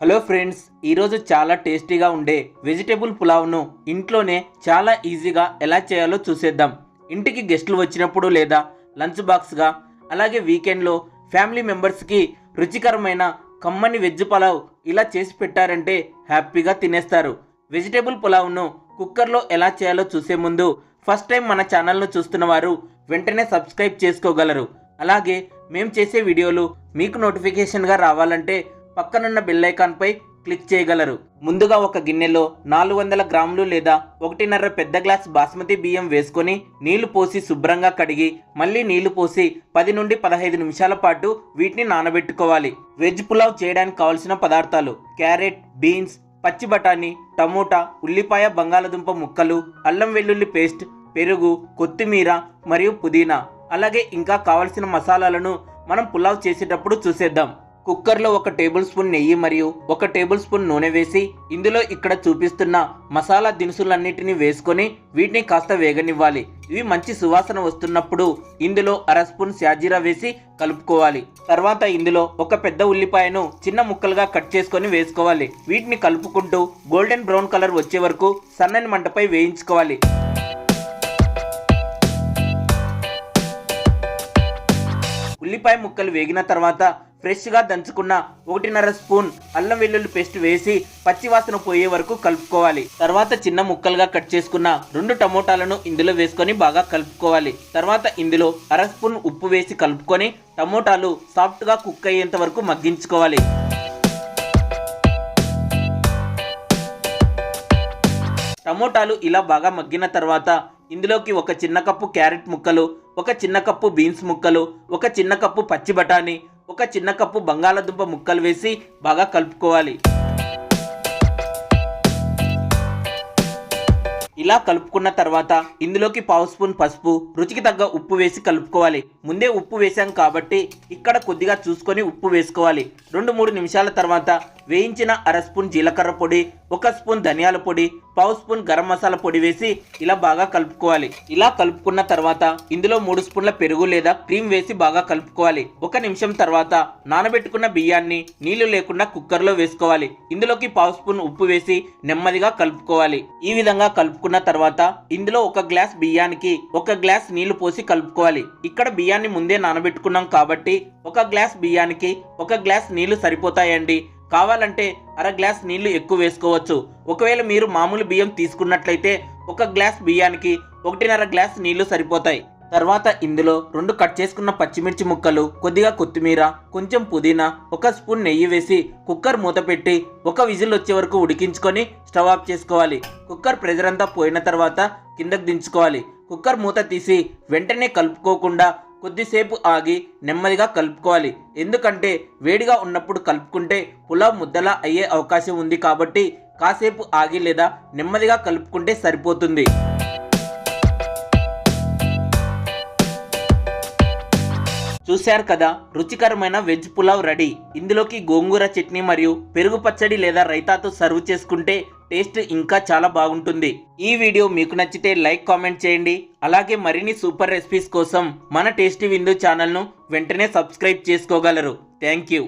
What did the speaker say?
Hello friends ఈరోజు చాలా టేస్టీగా ఉండే వెజిటేబుల్ పులావ్ను ఇంట్లోనే చాలా ఈజీగా ఎలా చేయాలో చూసేద్దాం. ఇంటికి గెస్టులు వచ్చినప్పుడు లేదా లంచ్ బాక్స్గా అలాగే వీకెండ్లో ఫ్యామిలీ మెంబర్స్కి రుచికరమైన కమ్మని వెజ్ పులావ్ ఇలా చేసి పెట్టారంటే హ్యాపీగా తినేస్తారు. వెజిటేబుల్ పులావ్ను కుక్కర్లో ఎలా చేయాలో చూసే ముందు ఫస్ట్ టైం మన ఛానల్ను చూస్తున్న వారు వెంటనే సబ్స్క్రైబ్ చేసుకోగలరు. అలాగే మేము చేసే వీడియోలు మీకు నోటిఫికేషన్గా రావాలంటే పక్కనున్న బెల్లైకాన్పై క్లిక్ చేయగలరు. ముందుగా ఒక గిన్నెలో నాలుగు వందల గ్రాములు లేదా ఒకటిన్నర పెద్ద గ్లాస్ బాస్మతి బియ్యం వేసుకొని నీళ్ళు పోసి శుభ్రంగా కడిగి మళ్ళీ నీళ్ళు పోసి పది నుండి పదహైదు నిమిషాల పాటు వీటిని నానబెట్టుకోవాలి. వెజ్ పులావ్ చేయడానికి కావలసిన పదార్థాలు క్యారెట్ బీన్స్ పచ్చి బఠానీ టమోటా ఉల్లిపాయ బంగాళదుంప ముక్కలు అల్లం వెల్లుల్లి పేస్ట్ పెరుగు కొత్తిమీర మరియు పుదీనా. అలాగే ఇంకా కావలసిన మసాలాలను మనం పులావ్ చేసేటప్పుడు చూసేద్దాం. కుక్కర్లో ఒక టేబుల్ స్పూన్ నెయ్యి మరియు ఒక టేబుల్ స్పూన్ నూనె వేసి ఇందులో ఇక్కడ చూపిస్తున్న మసాలా దినుసులన్నిటిని వేసుకొని వీటిని కాస్త వేగనివ్వాలి. ఇవి మంచి సువాసన వస్తున్నప్పుడు ఇందులో అర స్పూన్ శాజీరా వేసి కలుపుకోవాలి. తర్వాత ఇందులో ఒక పెద్ద ఉల్లిపాయను చిన్న ముక్కలుగా కట్ చేసుకొని వేసుకోవాలి. వీటిని కలుపుకుంటూ గోల్డెన్ బ్రౌన్ కలర్ వచ్చే వరకు సన్నని మంటపై వేయించుకోవాలి. ఉల్లిపాయ ముక్కలు వేగిన తర్వాత ఫ్రెష్గా దంచుకున్న ఒకటిన్నర స్పూన్ అల్లం వెల్లుల్లి పేస్ట్ వేసి పచ్చివాసన పోయే వరకు కలుపుకోవాలి. తర్వాత చిన్న ముక్కలుగా కట్ చేసుకున్న రెండు టమోటాలను ఇందులో వేసుకొని బాగా కలుపుకోవాలి. తర్వాత ఇందులో అర స్పూన్ ఉప్పు వేసి కలుపుకొని టమోటాలు సాఫ్ట్గా కుక్ అయ్యేంత వరకు మగ్గించుకోవాలి. టమోటాలు ఇలా బాగా మగ్గిన తర్వాత ఇందులోకి ఒక చిన్న కప్పు క్యారెట్ ముక్కలు ఒక చిన్న కప్పు బీన్స్ ముక్కలు ఒక చిన్న కప్పు పచ్చి బఠానీ ఒక చిన్న కప్పు బంగాళదుంప ముక్కలు వేసి బాగా కలుపుకోవాలి. ఇలా కలుపుకున్న తర్వాత ఇందులోకి పావు స్పూన్ పసుపు రుచికి తగ్గ ఉప్పు వేసి కలుపుకోవాలి. ముందే ఉప్పు వేసాం కాబట్టి ఇక్కడ కొద్దిగా చూసుకొని ఉప్పు వేసుకోవాలి. రెండు మూడు నిమిషాల తర్వాత వేయించిన అర స్పూన్ జీలకర్ర పొడి ఒక స్పూన్ ధనియాల పొడి పావు స్పూన్ గరం మసాలా పొడి వేసి ఇలా బాగా కలుపుకోవాలి. ఇలా కలుపుకున్న తర్వాత ఇందులో మూడు స్పూన్ల పెరుగు లేదా క్రీమ్ వేసి బాగా కలుపుకోవాలి. ఒక నిమిషం తర్వాత నానబెట్టుకున్న బియ్యాన్ని నీళ్ళు లేకుండా కుక్కర్లో వేసుకోవాలి. ఇందులోకి పావు స్పూన్ ఉప్పు వేసి నెమ్మదిగా కలుపుకోవాలి. ఈ విధంగా కలుపుకున్న తర్వాత ఇందులో ఒక గ్లాస్ బియ్యానికి ఒక గ్లాస్ నీళ్ళు పోసి కలుపుకోవాలి. ఇక్కడ బియ్యాన్ని ముందే నానబెట్టుకున్నాం కాబట్టి ఒక గ్లాస్ బియ్యానికి ఒక గ్లాస్ నీళ్ళు సరిపోతాయండి. కావాలంటే అర గ్లాస్ నీళ్ళు ఎక్కువ వేసుకోవచ్చు. ఒకవేళ మీరు మామూలు బియ్యం తీసుకున్నట్లయితే ఒక గ్లాస్ బియ్యానికి ఒకటిన్నర గ్లాస్ నీళ్ళు సరిపోతాయి. తర్వాత ఇందులో రెండు కట్ చేసుకున్న పచ్చిమిర్చి ముక్కలు కొద్దిగా కొత్తిమీర కొంచెం పుదీనా ఒక స్పూన్ నెయ్యి వేసి కుక్కర్ మూత పెట్టి ఒక విజిల్ వచ్చే వరకు ఉడికించుకొని స్టవ్ ఆఫ్ చేసుకోవాలి. కుక్కర్ ప్రెజర్ అంతా పోయిన తర్వాత కిందకు దించుకోవాలి. కుక్కర్ మూత తీసి వెంటనే కలుపుకోకుండా కొద్దిసేపు ఆగి నెమ్మదిగా కలుపుకోవాలి. ఎందుకంటే వేడిగా ఉన్నప్పుడు కలుపుకుంటే పులావ్ ముద్దలా అయ్యే అవకాశం ఉంది కాబట్టి కాసేపు ఆగి లేదా నెమ్మదిగా కలుపుకుంటే సరిపోతుంది. చూశారు కదా రుచికరమైన వెజ్ పులావ్ రెడీ. ఇందులోకి గోంగూర చట్నీ మరియు పెరుగు పచ్చడి లేదా రైతాతో సర్వ్ చేసుకుంటే టేస్ట్ ఇంకా చాలా బాగుంటుంది. ఈ వీడియో మీకు నచ్చితే లైక్ కామెంట్ చేయండి. అలాగే మరిన్ని సూపర్ రెసిపీస్ కోసం మన టేస్టీ విందు ఛానల్ను వెంటనే సబ్స్క్రైబ్ చేసుకోగలరు. Thank you.